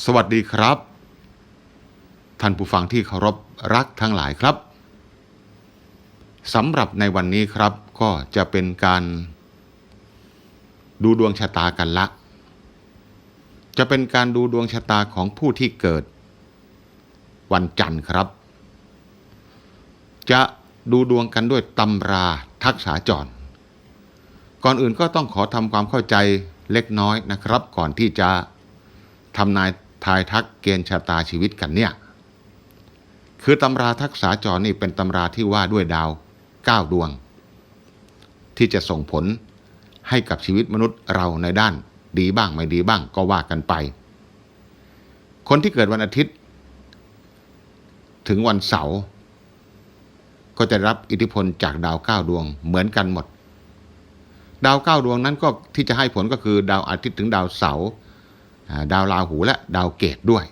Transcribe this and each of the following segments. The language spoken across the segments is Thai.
สวัสดีครับ ท่านผู้ฟังที่เคารพรักทั้งหลายครับสำหรับในวันนี้ครับก็จะเป็นการดูดวงชะตากันละ จะเป็นการดูดวงชะตาของผู้ที่เกิด วันจันทร์ครับ จะดูดวงกันด้วยตำราทักษาจร ก่อนอื่นก็ต้องขอทำความเข้าใจเล็กน้อยนะครับ ก่อนที่จะทำนาย ทายทักเกณฑ์ชะตาชีวิตกันเนี่ย คือตำราทักษาจรนี่เป็นตำราที่ว่าด้วยดาว 9 ดวง ที่จะส่งผลให้กับชีวิตมนุษย์เราในด้านดีบ้างไม่ดีบ้างก็ว่ากันไป คนที่เกิดวันอาทิตย์ ถึงวันเสาร์ก็จะรับอิทธิพลจากดาว9ดวงเหมือนกันหมด ดาว9ดวงนั้นก็ที่จะให้ผลก็คือดาวอาทิตย์ถึงดาวเสาร์ ดาวราหูและดาวเกตด้วย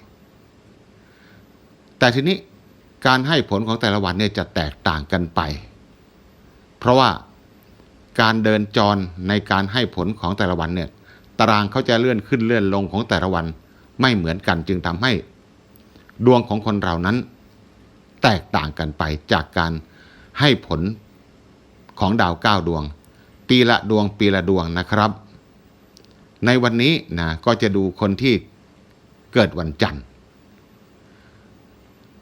แต่ทีนี้การให้ผลของแต่ละวันเนี่ยจะแตกต่างกันไป เพราะว่าการเดินจรในการให้ผลของแต่ละวันเนี่ยตารางเขาจะเลื่อนขึ้นเลื่อนลงของแต่ละวันไม่เหมือนกันจึงทำให้ดวงของคนเรานั้น แตกต่างกันไปจากการให้ผลของดาวเก้าดวง ปีละดวงปีละดวงนะครับ ในวันนี้นะก็จะดูคนที่เกิดวันจันทร์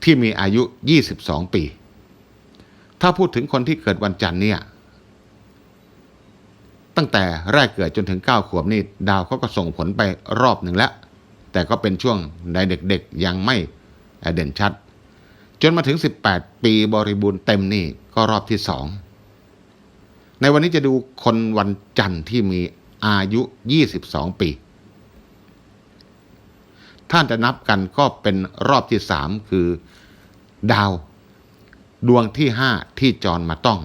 ที่มีอายุ 22 ปี ถ้าพูดถึงคนที่เกิดวันจันทร์เนี่ย ตั้งแต่แรกเกิดจนถึง 9 ขวบนี่ดาวเขาก็ส่งผลไปรอบหนึ่งแล้ว แต่ก็เป็นช่วงในเด็กๆยังไม่เด่นชัด จนมาถึง 18 ปีบริบูรณ์เต็มนี่ก็รอบที่สองในวันนี้จะดูคนวันจันทร์ที่มี อายุ 22 ปีถ้านจะนับกันก็เป็นรอบที่สามคือดาว ดวงที่ห้าที่จรมาต้อง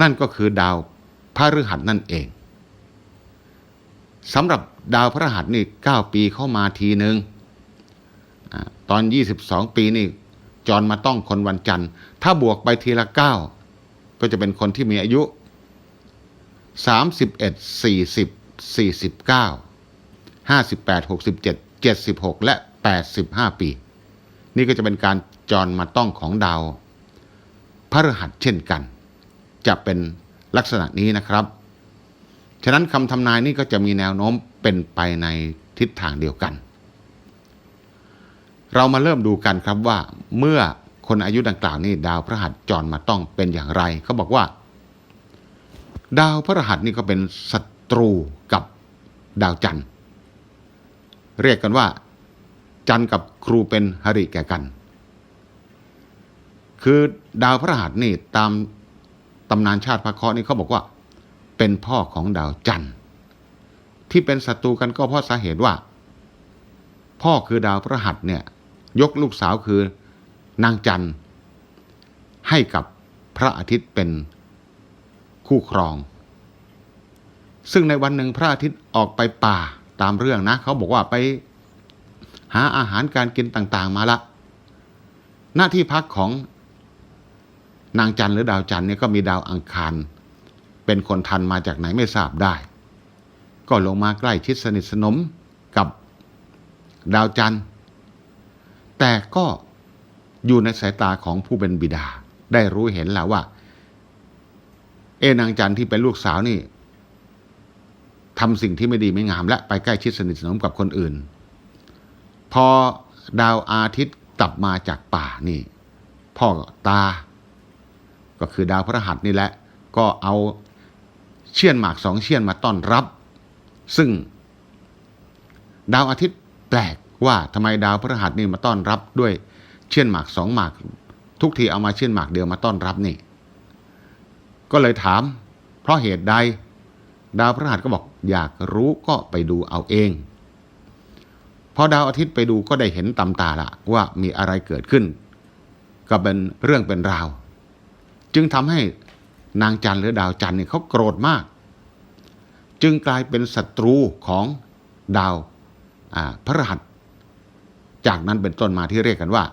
นั่นก็คือดาวพระฤหัสนั่นเองสำหรับดาวพฤหัสนี่ 9 ปีเข้ามาทีหนึ่งอตอน 22 ปีนี่จรมาต้องคนวันจันทร์ ถ้าบวกไปทีละ 9 ก็จะเป็นคนที่มีอายุ 31 40 49 58 67 76และ85ปี นี่ก็จะเป็นการจรมาต้องของดาวพฤหัสเช่นกัน จะเป็นลักษณะนี้นะครับ ฉะนั้นคำทำนายนี่ก็จะมีแนวโน้มเป็นไปในทิศทางเดียวกัน เรามาเริ่มดูกันครับว่า เมื่อคนอายุดังกล่าวนี่ดาวพฤหัสจรมาต้องเป็นอย่างไรเขาบอกว่า ดาวพฤหัสนี่ก็เป็นศัตรูกับดาวจันทร์ เรียกกันว่า จันทร์กับครูเป็นหริแก่กัน คือดาวพฤหัสนี่ตามตำนานชาติพระเคราะห์นี่เขาบอกว่า เป็นพ่อของดาวจันทร์ ที่เป็นศัตรูกันก็เพราะสาเหตุว่า พ่อคือดาวพฤหัสเนี่ยยกลูกสาวคือนางจันทร์ให้กับพระอาทิตย์เป็น คู่ครอง ซึ่งในวันหนึ่งพระอาทิตย์ออกไปป่าตามเรื่องนะ เขาบอกว่าไปหาอาหารการกินต่างๆมาละ หน้าที่พักของนางจันทร์หรือดาวจันทร์เนี่ยก็มีดาวอังคาร เป็นคนทันมาจากไหนไม่ทราบได้ ก็ลงมาใกล้ชิดสนิทสนมกับดาวจันทร์ แต่ก็อยู่ในสายตาของผู้เป็นบิดา ได้รู้เห็นแล้วว่า เอนางจันที่เป็นลูกสาวนี่ทำสิ่งที่ไม่ดีไม่งาม และไปใกล้ชิดสนิทสนมกับคนอื่น พอดาวอาทิตย์กลับมาจากป่านี่ พ่อตา ก็คือดาวพฤหัสนี่แหละ ก็เอาเชี่ยนหมากสองเชี่ยนมาต้อนรับ ซึ่ง ดาวอาทิตย์แปลกว่าทำไมดาวพฤหัสนี่มาต้อนรับด้วยเชี่ยนหมากสองหมาก ทุกทีเอามาเชี่ยนหมากเดียวมาต้อนรับนี่ ก็เลยถาม เพราะเหตุใด ดาวพฤหัสก็บอกอยากรู้ก็ไปดูเอาเอง พอดาวอาทิตย์ไปดูก็ได้เห็นตำตาละว่ามีอะไรเกิดขึ้น ก็เป็นเรื่องเป็นราว จึงทำให้นางจันทร์หรือดาวจันทร์เนี่ยเขาโกรธมาก จึงกลายเป็นศัตรูของดาวอ่าพฤหัส จากนั้นเป็นต้นมาที่เรียกกันว่า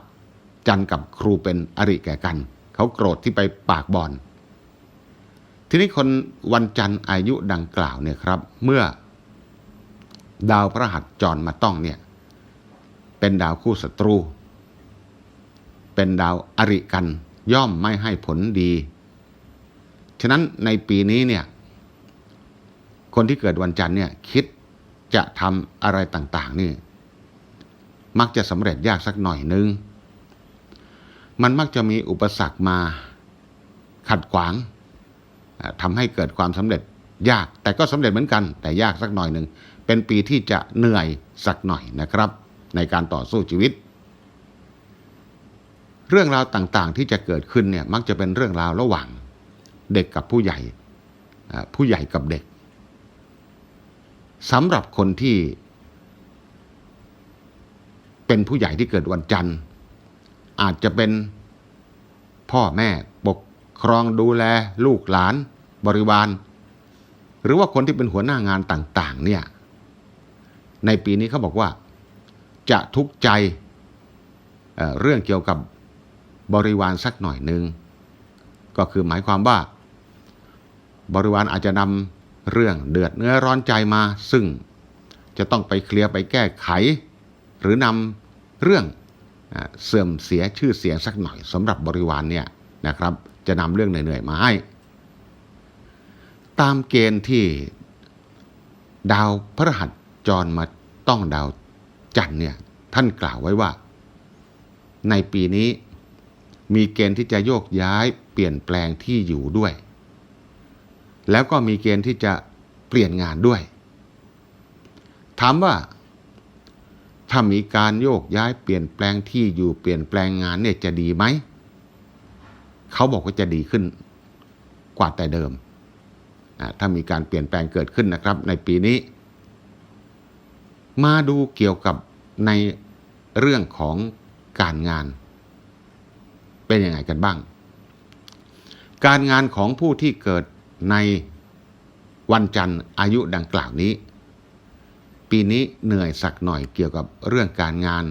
จันทร์กับครูเป็นอริแก่กัน เขาโกรธที่ไปปากบอล ทีนี้คนวันจันทร์อายุดังกล่าวเนี่ยครับ เมื่อดาวพระหัสจรมาต้องเนี่ย เป็นดาวคู่ศัตรู เป็นดาวอริกันย่อมไม่ให้ผลดี ฉะนั้นในปีนี้เนี่ย คนที่เกิดวันจันทร์เนี่ยคิดจะทำอะไรต่าง ๆ นี่ มักจะสำเร็จยากสักหน่อยนึง มันมักจะมีอุปสรรคมาขัดขวาง ทำให้เกิดความสำเร็จยากแต่ก็สำเร็จเหมือนกัน แต่ยากสักหน่อยหนึ่งเป็นปีที่จะเหนื่อยสักหน่อยนะครับ ในการต่อสู้ชีวิต เรื่องราวต่างๆที่จะเกิดขึ้นเนี่ยมักจะเป็นเรื่องราวระหว่างเด็กกับผู้ใหญ่ผู้ใหญ่กับเด็กสำหรับคนที่ เป็นผู้ใหญ่ที่เกิดวันจันทร์ อาจจะเป็นพ่อแม่ ครองดูแลลูกหลานบริวาร หรือว่าคนที่เป็นหัวหน้างานต่างๆเนี่ยในปีนี้เขาบอกว่าจะทุกข์ใจเเรื่องเกี่ยวกับบริวารสักหน่อยหนึ่งก็คือหมายความว่า บริวารอาจจะนำเรื่องเดือดเนื้อร้อนใจมา ซึ่งจะต้องไปเคลียร์ไปแก้ไข หรือนำเรื่องอ่าเสื่อมเสียชื่อเสียงสักหน่อยสำหรับบริวารเนี่ยนะครับ จะนำเรื่องเหนื่อยๆมาให้ ตามเกณฑ์ที่ดาวพระหัสจรมาต้องดาวจันทร์เนี่ยท่านกล่าวไว้ว่า ในปีนี้มีเกณฑ์ที่จะโยกย้ายเปลี่ยนแปลงที่อยู่ด้วย แล้วก็มีเกณฑ์ที่จะเปลี่ยนงานด้วย ถามว่า ถ้ามีการโยกย้ายเปลี่ยนแปลงที่อยู่เปลี่ยนแปลงงานเนี่ยจะดีไหม เขาบอกว่าจะดีขึ้นกว่าแต่เดิม ถ้ามีการเปลี่ยนแปลงเกิดขึ้นนะครับ ในปีนี้ มาดูเกี่ยวกับในเรื่องของการงาน เป็นยังไงกันบ้าง การงานของผู้ที่เกิดในวันจันทร์อายุดังกล่าวนี้ ปีนี้เหนื่อยสักหน่อยเกี่ยวกับเรื่องการงาน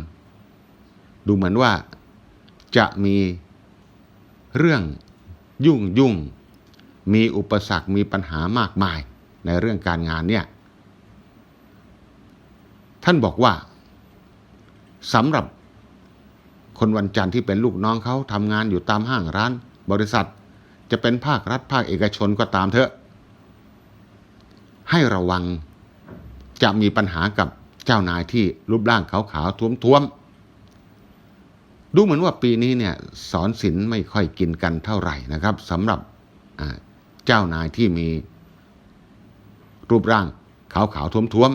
ดูเหมือนว่าจะมี เรื่องยุ่งยุ่งมีอุปสรรคมีปัญหามากมายในเรื่องการงานเนี่ย ท่านบอกว่าสำหรับคนวันจันทร์ที่เป็นลูกน้องเขาทำงานอยู่ตามห้างร้าน บริษัท จะเป็นภาครัฐภาคเอกชนก็ตามเถอะ ให้ระวังจะมีปัญหากับเจ้านายที่รูปร่างขาวๆท้วมๆ ดูเหมือนว่าปีนี้เนี่ยสอนศิลไม่ค่อยกินกันเท่าไหร่นะครับสำหรับเจ้านายที่มีรูปร่างขาวๆท้วม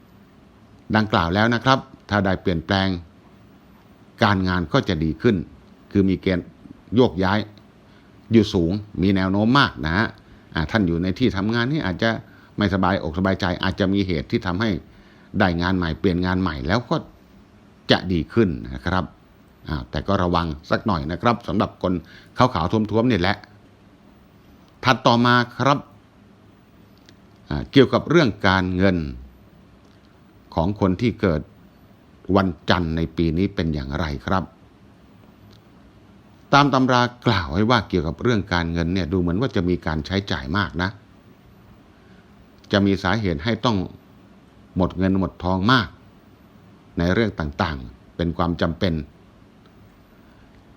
ๆ ดังกล่าวแล้วนะครับ ถ้าได้เปลี่ยนแปลง การงานก็จะดีขึ้น คือมีเกณฑ์โยกย้ายอยู่สูงมีแนวโน้มมากนะฮะท่านอยู่ในที่ทำงานนี่อาจจะไม่สบายอกสบายใจ อาจจะมีเหตุที่ทำให้ได้งานใหม่เปลี่ยนงานใหม่แล้วก็ จะดีขึ้นนะครับ แต่ก็ระวังสักหน่อยนะครับสำหรับคนขาวๆท้วมๆนี่แหละ ถัดต่อมาครับเกี่ยวกับเรื่องการเงินของคนที่เกิดวันจันทร์ในปีนี้เป็นอย่างไรครับ ตามตำรากล่าวไว้ว่าเกี่ยวกับเรื่องการเงินเนี่ยดูเหมือนว่าจะมีการใช้จ่ายมากนะ จะมีสาเหตุให้ต้องหมดเงินหมดทองมาก ในเรื่องต่างๆ เป็นความจำเป็น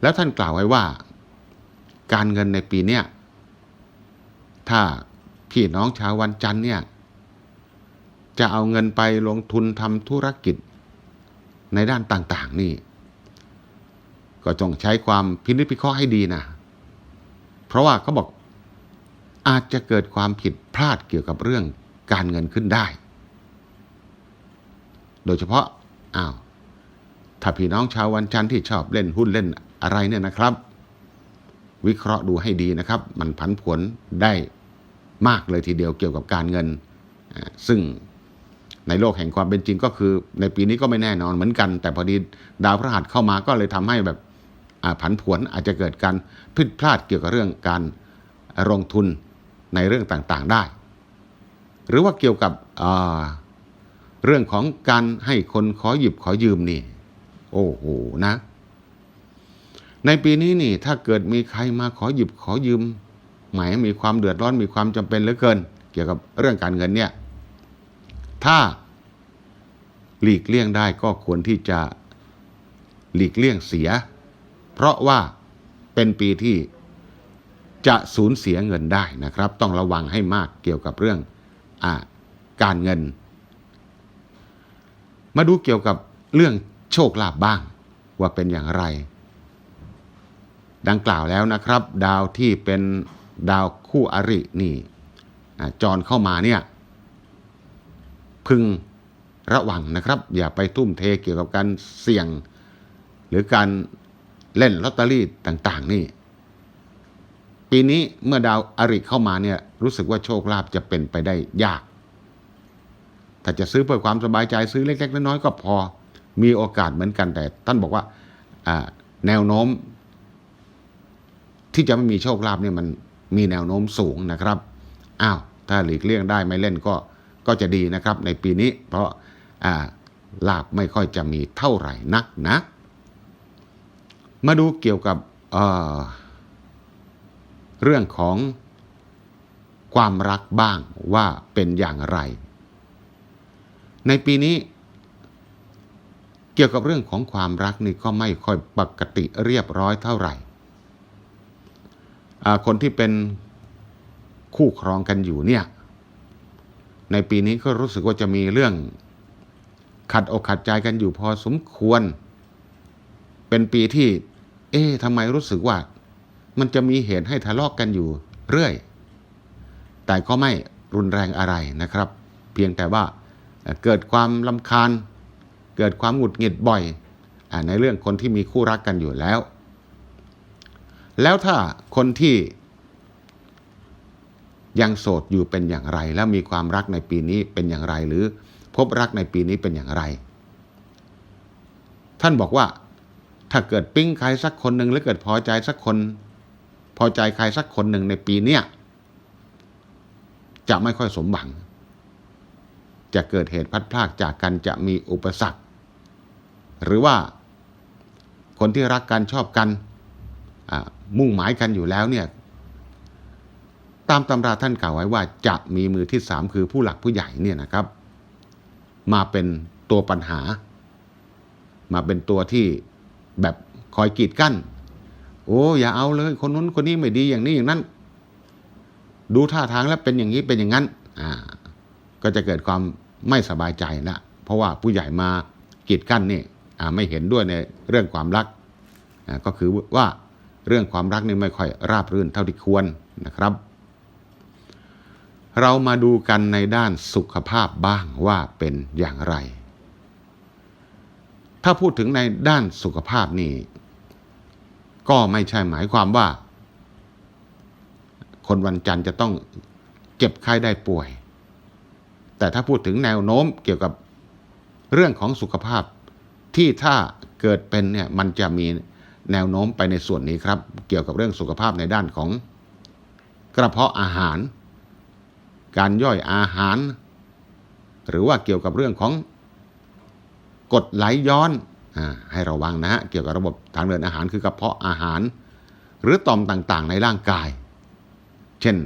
แล้วท่านกล่าวไว้ว่า การเงินในปีเนี้ยถ้าพี่น้องชาววันจันทร์เนี่ยจะเอาเงินไปลงทุนทำธุรกิจในด้านต่างๆนี่ ก็ต้องใช้ความพินิจพิเคราะห์ให้ดีนะ เพราะว่าเขาบอกอาจจะเกิดความผิดพลาดเกี่ยวกับเรื่องการเงินขึ้นได้ โดยเฉพาะ อ้าวถ้าพี่น้องชาววันจันทร์ที่ชอบเล่นหุ้นเล่นอะไรเนี่ยนะครับ วิเคราะห์ดูให้ดีนะครับ มันผันผวนได้มากเลยทีเดียวเกี่ยวกับการเงิน ซึ่งในโลกแห่งความเป็นจริงก็คือ ในปีนี้ก็ไม่แน่นอนเหมือนกัน แต่พอดีดาวพฤหัสเข้ามาก็เลยทำให้แบบผันผวนอาจจะเกิดการผิดพลาดเกี่ยวกับเรื่องการลงทุนในเรื่องต่างๆได้ หรือว่าเกี่ยวกับ เรื่องของการให้คนขอหยิบขอยืมนี่ โอ้โหนะ ในปีนี้นี่ ถ้าเกิดมีใครมาขอหยิบขอยืมหมายมีความเดือดร้อนมีความจำเป็นเหลือเกิน เกี่ยวกับเรื่องการเงินเนี่ย ถ้าหลีกเลี่ยงได้ก็ควรที่จะหลีกเลี่ยงเสีย เพราะว่าเป็นปีที่จะสูญเสียเงินได้นะครับ ต้องระวังให้มากเกี่ยวกับเรื่องอการเงิน มาดูเกี่ยวกับเรื่องโชคลาภบ้างว่าเป็นอย่างไร ดังกล่าวแล้วนะครับ ดาวที่เป็นดาวคู่อรินี่อ่าจรเข้ามาเนี่ยพึงระวังนะครับ อย่าไปทุ่มเทเกี่ยวกับการเสี่ยง หรือการเล่นลอตเตอรี่ต่างๆ นี่ ปีนี้เมื่อดาวอริเข้ามาเนี่ยรู้สึกว่าโชคลาภจะเป็นไปได้ยาก ถ้าจะซื้อเพื่อความสบายใจซื้อเล็กๆน้อยๆก็พอมีโอกาสเหมือนกันแต่ ท่านบอกว่าแนวโน้ม ที่จะไม่มีโชคลาภเนี่ยมันมีแนวโน้มสูงนะครับอ้าวถ้าหลีกเลี่ยงได้ไม่เล่นก็ก็จะดีนะครับ ในปีนี้ เพราะลาบไม่ค่อยจะมีเท่าไหร่นักนะ มาดูเกี่ยวกับเเรื่องของความรักบ้างว่าเป็นอย่างไร ในปีนี้ เกี่ยวกับเรื่องของความรักนี่ก็ไม่ค่อยปกติเรียบร้อยเท่าไหร่ คนที่เป็นคู่ครองกันอยู่เนี่ย ในปีนี้ก็รู้สึกว่าจะมีเรื่องขัดอกขัดใจกันอยู่พอสมควร เป็นปีที่ เอ๊ะทำไมรู้สึกว่า มันจะมีเหตุให้ทะเลาะกกันอยู่เรื่อย แต่ก็ไม่รุนแรงอะไรนะครับ เพียงแต่ว่า เกิดความลำคาญ เกิดความหงุดหงิดบ่อยอในเรื่องคนที่มีคู่รักกันอยู่แล้ว แล้วถ้าคนที่ยังโสดอยู่เป็นอย่างไร แล้วมีความรักในปีนี้เป็นอย่างไร หรือพบรักในปีนี้เป็นอย่างไร ท่านบอกว่าถ้าเกิดปิ๊งใครสักคนหนึ่งหรือเกิดพอใจสักคน พอใจใครสักคนหนึ่งในปีเนี้ยจะไม่ค่อยสมหวัง จะเกิดเหตุพัดพรากจากกันจะมีอุปสรรค หรือว่าคนที่รักกันชอบกันมุ่งหมายกันอยู่แล้วเนี่ยตามตำราท่านกล่าวไว้ว่าจะมีมือที่สามคือผู้หลักผู้ใหญ่เนี่ยนะครับ มาเป็นตัวปัญหา มาเป็นตัวที่แบบคอยกีดกั้น โอ้อย่าเอาเลยคนนู้นคนนี้ไม่ดีอย่างนี้อย่างนั้น ดูท่าทางแล้วเป็นอย่างนี้เป็นอย่างนั้นอ่าก็จะเกิดความ ไม่สบายใจนะเพราะว่าผู้ใหญ่มากีดกั้นนี่ไม่เห็นด้วยในเรื่องความรักก็คือว่าเรื่องความรักนี่ไม่ค่อยราบรื่นเท่าที่ควรนะครับ เรามาดูกันในด้านสุขภาพบ้างว่าเป็นอย่างไร ถ้าพูดถึงในด้านสุขภาพนี่ก็ไม่ใช่หมายความว่า คนวันจันทร์จะต้องเจ็บไข้ได้ป่วย แต่ถ้าพูดถึงแนวโน้มเกี่ยวกับเรื่องของสุขภาพ ที่ถ้าเกิดเป็นเนี่ยมันจะมีแนวโน้มไปในส่วนนี้ครับ เกี่ยวกับเรื่องสุขภาพในด้านของกระเพาะอาหาร การย่อยอาหาร หรือว่าเกี่ยวกับเรื่องของกดไหลย้อนอาให้ระวังนะฮะเกี่ยวกับระบบทางเดินอาหารคือกระเพาะอาหาร หรือต่อมต่างๆ ในร่างกาย เช่น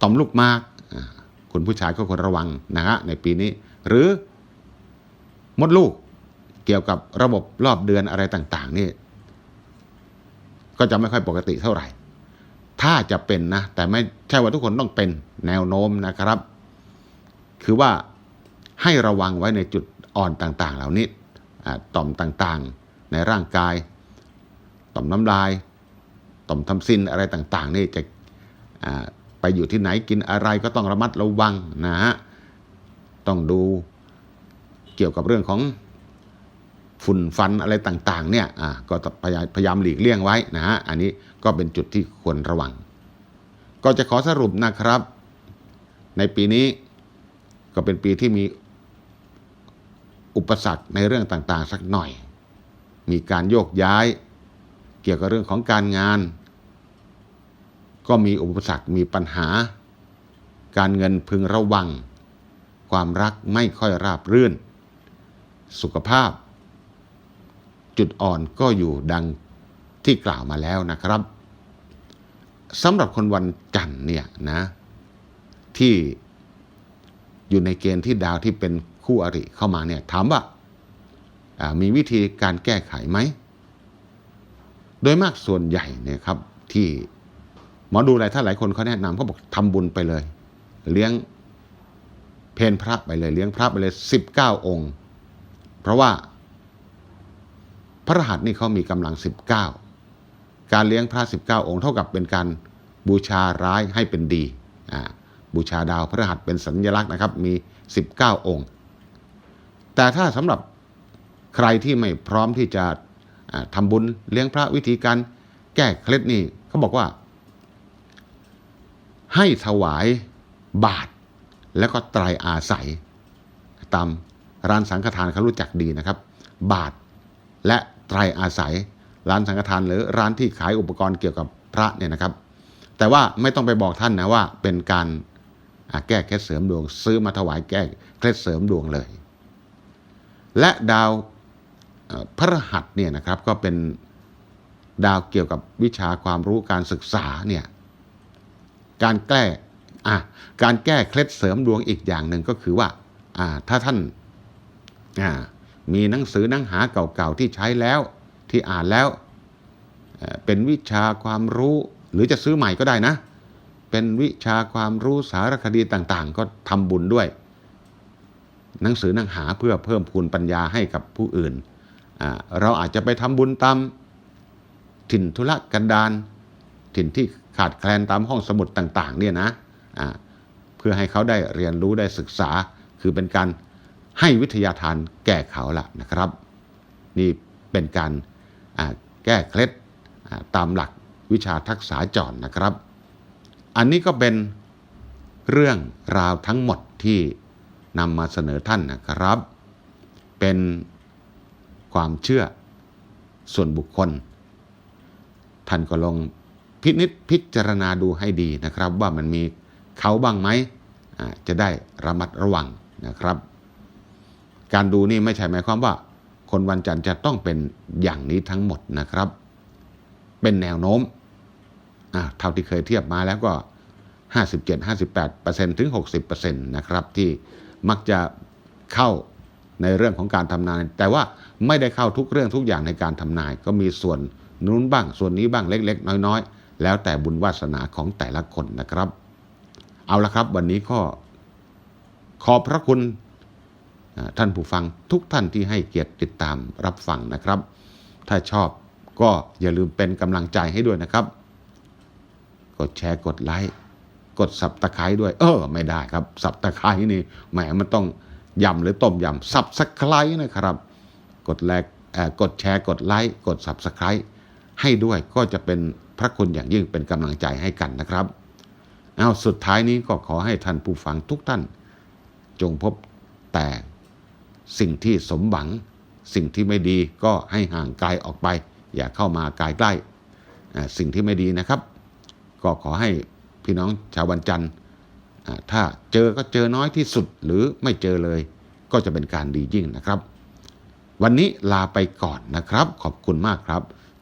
ต่อมลูกมาก คุณผู้ชายก็ควรระวังนะฮะในปีนี้ หรือมดลูกเกี่ยวกับระบบรอบเดือนอะไรต่างๆนี่ก็จะไม่ค่อยปกติเท่าไหร่ ถ้าจะเป็นนะ แต่ไม่ใช่ว่าทุกคนต้องเป็นแนวโน้มนะครับ คือว่าให้ระวังไว้ในจุดอ่อนต่างๆ เหล่านี้ต่อมต่างๆ ในร่างกาย ต่อมน้ำลาย ต่อมทำซินอะไรต่างๆ นี่จะ ไปอยู่ที่ไหนกินอะไรก็ต้องระมัดระวังนะฮะต้องดูเกี่ยวกับเรื่องของฝุ่นฟันอะไรต่างๆเนี่ยอ่าก็พยายามพยายามหลีกเลี่ยงไว้นะฮะอันนี้ก็เป็นจุดที่ควรระวัง ก็จะขอสรุปนะครับ ในปีนี้ก็เป็นปีที่มีอุปสรรคในเรื่องต่างๆ สักหน่อย มีการโยกย้าย เกี่ยวกับเรื่องของการงาน ก็มีอุปสรรคมีปัญหา การเงินพึงระวัง ความรักไม่ค่อยราบรื่น สุขภาพ จุดอ่อนก็อยู่ดังที่กล่าวมาแล้วนะครับสำหรับคนวันจันทร์เนี่ยนะที่อยู่ในเกณฑ์ที่ดาวที่เป็นคู่อริเข้ามาเนี่ยถามว่ามีวิธีการแก้ไขไหม โดยมากส่วนใหญ่เนี่ยครับที่ หมอดูหลายท่านหลายคนเขาแนะนำเขาบอกทำบุญไปเลย เลี้ยงเพนพระไปเลยเลี้ยงพระไปเลยสิบเก้าองค์ เพราะว่าพระรหัสนี่เขามีกำลังสิบเก้าการเลี้ยงพระสิบเก้าองค์ เท่ากับเป็นการบูชาร้ายให้เป็นดีบูชาดาวพระรหัสเป็นสัญลักษณ์นะครับ มีสิบเก้าองค์ แต่ถ้าสำหรับใครที่ไม่พร้อมที่จะอ่าทำบุญเลี้ยงพระวิธีการแก้เคล็ดนี่เขาบอกว่า ให้ถวายบาท แล้วก็ไตรอาศัย ตามร้านสังฆทานเขารู้จักดีนะครับ บาทและไตรอาศัย ร้านสังฆทานหรือร้านที่ขายอุปกรณ์เกี่ยวกับพระเนี่ยนะครับ แต่ว่าไม่ต้องไปบอกท่านนะว่าเป็นการแก้เคล็ดเสริมดวง ซื้อมาถวายแก้เคล็ดเสริมดวงเลย และดาวพระหัสเนี่ยนะครับก็เป็นดาวเกี่ยวกับวิชาความรู้การศึกษาเนี่ย การแก้อะการแก้เคล็ดเสริมดวงอีกอย่างหนึ่งก็คือว่าอ่าถ้าท่านอ่ามีหนังสือหนังหาเก่าๆที่ใช้แล้วที่อ่านแล้ว เป็นวิชาความรู้หรือจะซื้อใหม่ก็ได้นะ เป็นวิชาความรู้สารคดีต่างๆ ก็ทำบุญด้วย หนังสือหนังหาเพื่อเพิ่มพูนปัญญาให้กับผู้อื่น เราอาจจะไปทำบุญตามถิ่นธุรกันดารถิ่นที่ ขาดแคลนตามห้องสมุดต่างๆเนี่ยนะเพื่อให้เขาได้เรียนรู้ได้ศึกษา คือเป็นการให้วิทยาทานแก่เขาละนะครับ นี่เป็นการแก้เคล็ดตามหลักวิชาทักษะจรนะครับ อันนี้ก็เป็นเรื่องราวทั้งหมดที่นำมาเสนอท่านนะครับ เป็นความเชื่อส่วนบุคคล ท่านก็ลอง พินิจพิจารณาดูให้ดีนะครับ ว่ามันมีเขาบ้างไหมจะได้ระมัดระวังนะครับ การดูนี่ไม่ใช่หมายความว่า คนวันจันทร์จะต้องเป็นอย่างนี้ทั้งหมดนะครับ เป็นแนวโน้มเท่าที่เคยเทียบมาแล้วก็ 57-58%ถึง 60%นะครับที่มักจะเข้าในเรื่องของการทำนาย แต่ว่าไม่ได้เข้าทุกเรื่องทุกอย่างในการทำนาย ก็มีส่วนนู้นบ้าง ส่วนนี้บ้างเล็ก ๆ น้อย ๆ แล้วแต่บุญวาสนาของแต่ละคนนะครับ เอาละครับ วันนี้ก็ขอบพระคุณท่านผู้ฟังทุกท่านที่ให้เกียรติติดตามรับฟังนะครับ ถ้าชอบก็อย่าลืมเป็นกำลังใจให้ด้วยนะครับ กดแชร์กดไลค์กดสับตะไคร้ด้วย เออ ไม่ได้ครับ สับตะไคร้นี่แหมมันต้องยำหรือต้มยำสับสไคร้นะครับ กดแลกกดแชร์กดไลค์กดสับสไคร้ ให้ด้วยก็จะเป็นพระคุณอย่างยิ่งเป็นกำลังใจให้กันนะครับ เอาสุดท้ายนี้ก็ขอให้ท่านผู้ฟังทุกท่าน จงพบแต่สิ่งที่สมหวัง สิ่งที่ไม่ดีก็ให้ห่างไกลออกไป อย่าเข้ามากายใกล้ สิ่งที่ไม่ดีนะครับ ก็ขอให้พี่น้องชาววันจันทร์ถ้าเจอก็เจอน้อยที่สุดหรือไม่เจอเลยก็จะเป็นการดียิ่งนะครับ วันนี้ลาไปก่อนนะครับ ขอบคุณมากครับ